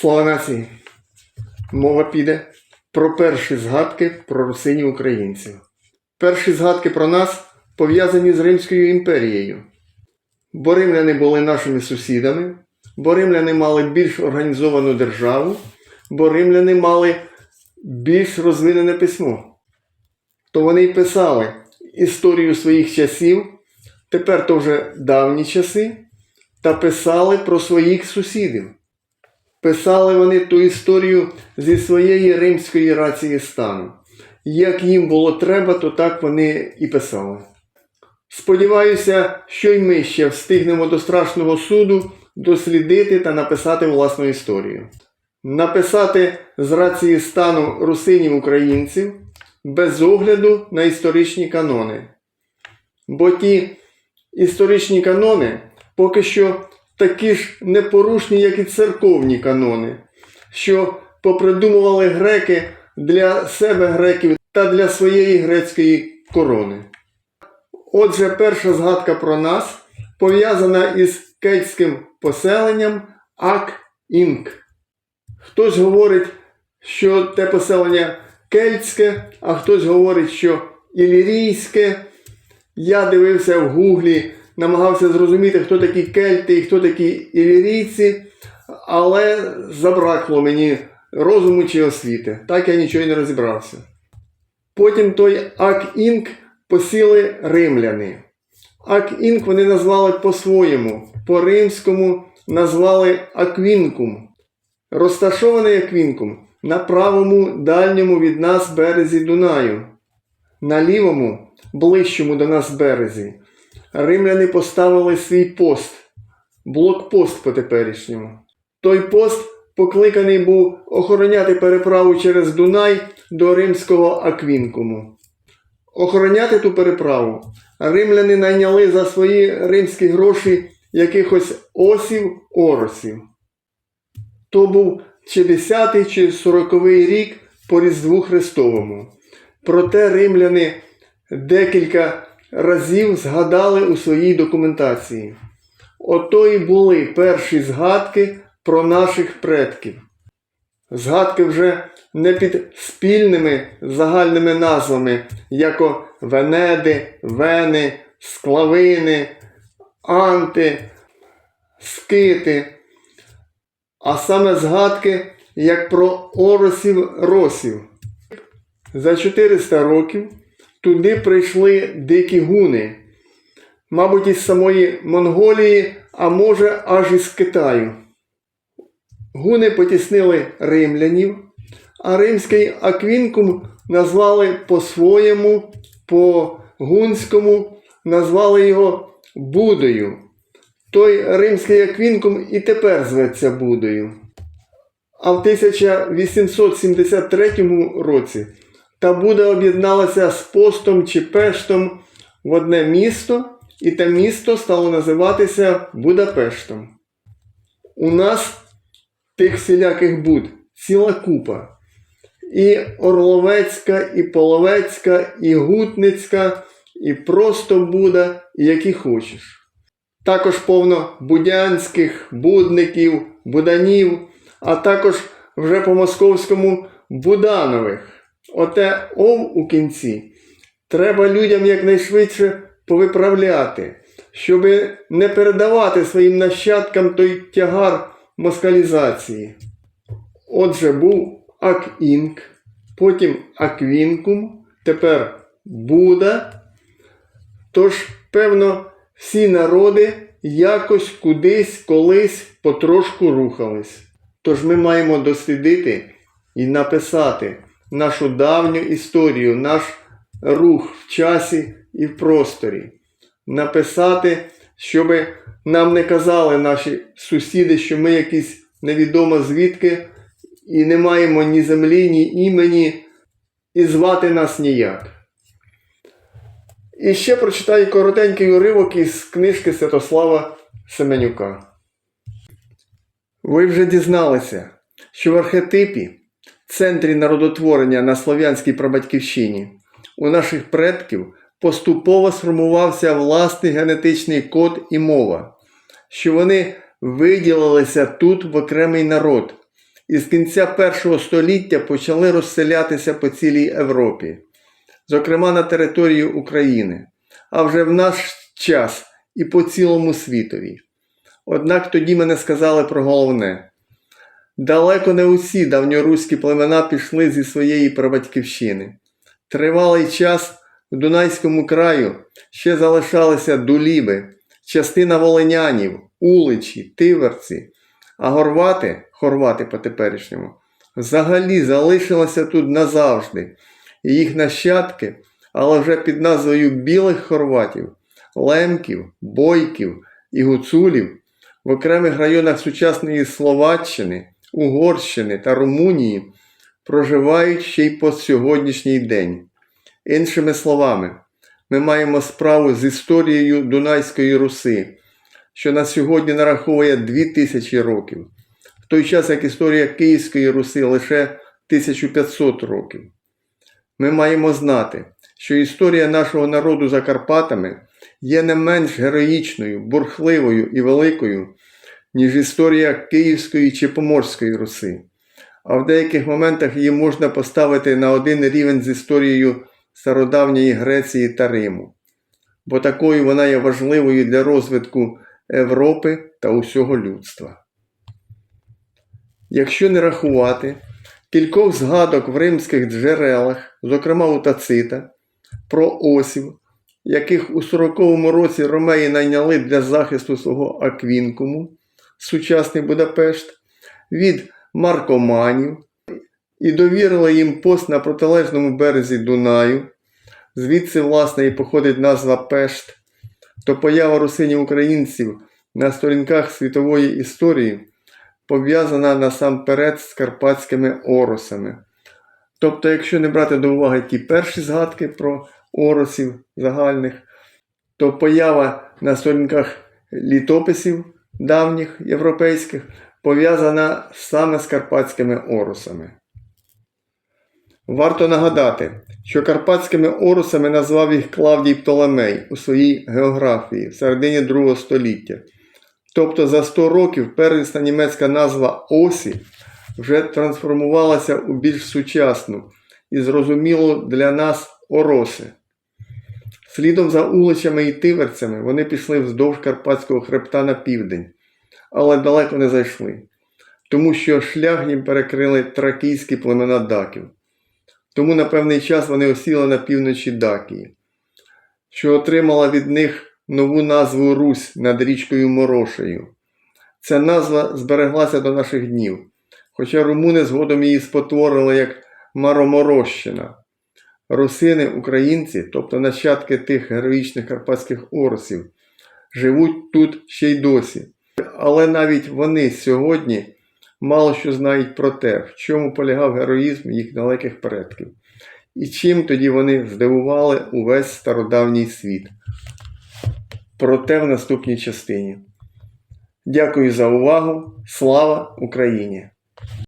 Слава нації! Мова піде про перші згадки про русинів українців. Перші згадки про нас пов'язані з Римською імперією. Бо римляни були нашими сусідами, бо римляни мали більш організовану державу, бо римляни мали більш розвинене письмо. То вони й писали історію своїх часів, тепер то вже давні часи, та писали про своїх сусідів. Писали вони ту історію зі своєї римської рації стану. Як їм було треба, то так вони і писали. Сподіваюся, що й ми ще встигнемо до страшного суду дослідити та написати власну історію. Написати з рації стану русинів українців без огляду на історичні канони. Бо ті історичні канони поки що такі ж непорушні, як і церковні канони, що попридумували греки для себе греків та для своєї грецької корони. Отже, перша згадка про нас пов'язана із кельтським поселенням Ак-Інк. Хтось говорить, що те поселення кельтське, а хтось говорить, що ілірійське. Я дивився в гуглі, намагався зрозуміти, хто такі кельти і хто такі ілірійці, але забракло мені розуму чи освіти. Так я нічого й не розібрався. Потім той Ак-Інк посіли римляни. Ак-Інк вони назвали по-своєму, по-римському назвали Аквінкум. Розташований Аквінкум на правому дальньому від нас березі Дунаю. На лівому, ближчому до нас березі, римляни поставили свій пост, блокпост по теперішньому. Той пост покликаний був охороняти переправу через Дунай до римського Аквінкуму. Охороняти ту переправу римляни найняли за свої римські гроші якихось осів оросів. То був чи 10 чи 40 рік по Різдву Христовому. Проте римляни декілька разів згадали у своїй документації. Ото і були перші згадки про наших предків. Згадки вже не під спільними загальними назвами, яко Венеди, Вени, Склавини, Анти, Скити, а саме згадки як про оросів росів. За 400 років туди прийшли дикі гуни, мабуть, із самої Монголії, а може аж із Китаю. Гуни потіснили римлянів, а римський аквінкум назвали по-своєму, по-гунському, назвали його Будою. Той римський аквінкум і тепер зветься Будою. А в 1873 році та Буда об'єдналася з постом чи пештом в одне місто, і те місто стало називатися Будапештом. У нас тих всіляких буд ціла купа. І Орловецька, і Половецька, і Гутницька, і просто Буда, і які хочеш. Також повно будянських, будників, буданів, а також вже по московському буданових. Оте ов у кінці треба людям якнайшвидше повиправляти, щоб не передавати своїм нащадкам той тягар москалізації. Отже, був Ак-Інк, потім Аквінкум, тепер Буда. Тож, певно, всі народи якось кудись колись потрошку рухались. Тож ми маємо дослідити і написати нашу давню історію, наш рух в часі і в просторі. Написати, щоб нам не казали наші сусіди, що ми якісь невідомо звідки і не маємо ні землі, ні імені, і звати нас ніяк. І ще прочитаю коротенький уривок із книжки Святослава Семенюка. Ви вже дізналися, що в архетипі, центрі народотворення на Слов'янській прабатьківщині, у наших предків поступово сформувався власний генетичний код і мова, що вони виділилися тут в окремий народ, і з кінця першого століття почали розселятися по цілій Європі, зокрема на територію України, а вже в наш час і по цілому світові. Однак тоді мене сказали про головне. Далеко не усі давньоруські племена пішли зі своєї прабатьківщини. Тривалий час в Дунайському краю ще залишалися дуліби, частина волинянів, уличі, тиверці, а горвати, хорвати по теперішньому, взагалі залишилися тут назавжди. І їх нащадки, але вже під назвою білих хорватів, лемків, бойків і гуцулів в окремих районах сучасної Словаччини, Угорщини та Румунії проживають ще й по сьогоднішній день. Іншими словами, ми маємо справу з історією Дунайської Руси, що на сьогодні нараховує 2000 років, в той час як історія Київської Руси лише 1500 років. Ми маємо знати, що історія нашого народу за Карпатами є не менш героїчною, бурхливою і великою, ніж історія Київської чи Поморської Руси, а в деяких моментах її можна поставити на один рівень з історією стародавньої Греції та Риму, бо такою вона є важливою для розвитку Європи та усього людства. Якщо не рахувати кількох згадок в римських джерелах, зокрема у Тацита, про осів, яких у 40-му році ромеї найняли для захисту свого Аквінкуму, сучасний Будапешт, від маркоманів і довірили їм пост на протилежному березі Дунаю, звідси, власне, і походить назва Пешт, то поява русинів українців на сторінках світової історії пов'язана насамперед з карпатськими оросами. Тобто, якщо не брати до уваги ті перші згадки про оросів загальних, то поява на сторінках літописів давніх європейських пов'язана саме з карпатськими оросами. Варто нагадати, що карпатськими орусами назвав їх Клавдій Птолемей у своїй географії в середині другого століття. Тобто за 100 років первісна німецька назва Осі вже трансформувалася у більш сучасну і зрозумілу для нас Ороси. Слідом за уличами і тиверцями вони пішли вздовж Карпатського хребта на південь, але далеко не зайшли, тому що шлях їм перекрили тракійські племена даків. Тому на певний час вони осіли на півночі Дакії, що отримала від них нову назву Русь над річкою Морошею. Ця назва збереглася до наших днів, хоча румуни згодом її спотворили як Мароморощина. Русини, українці, тобто нащадки тих героїчних карпатських орсів, живуть тут ще й досі. Але навіть вони сьогодні мало що знають про те, в чому полягав героїзм їх далеких предків, і чим тоді вони здивували увесь стародавній світ. Проте в наступній частині. Дякую за увагу. Слава Україні!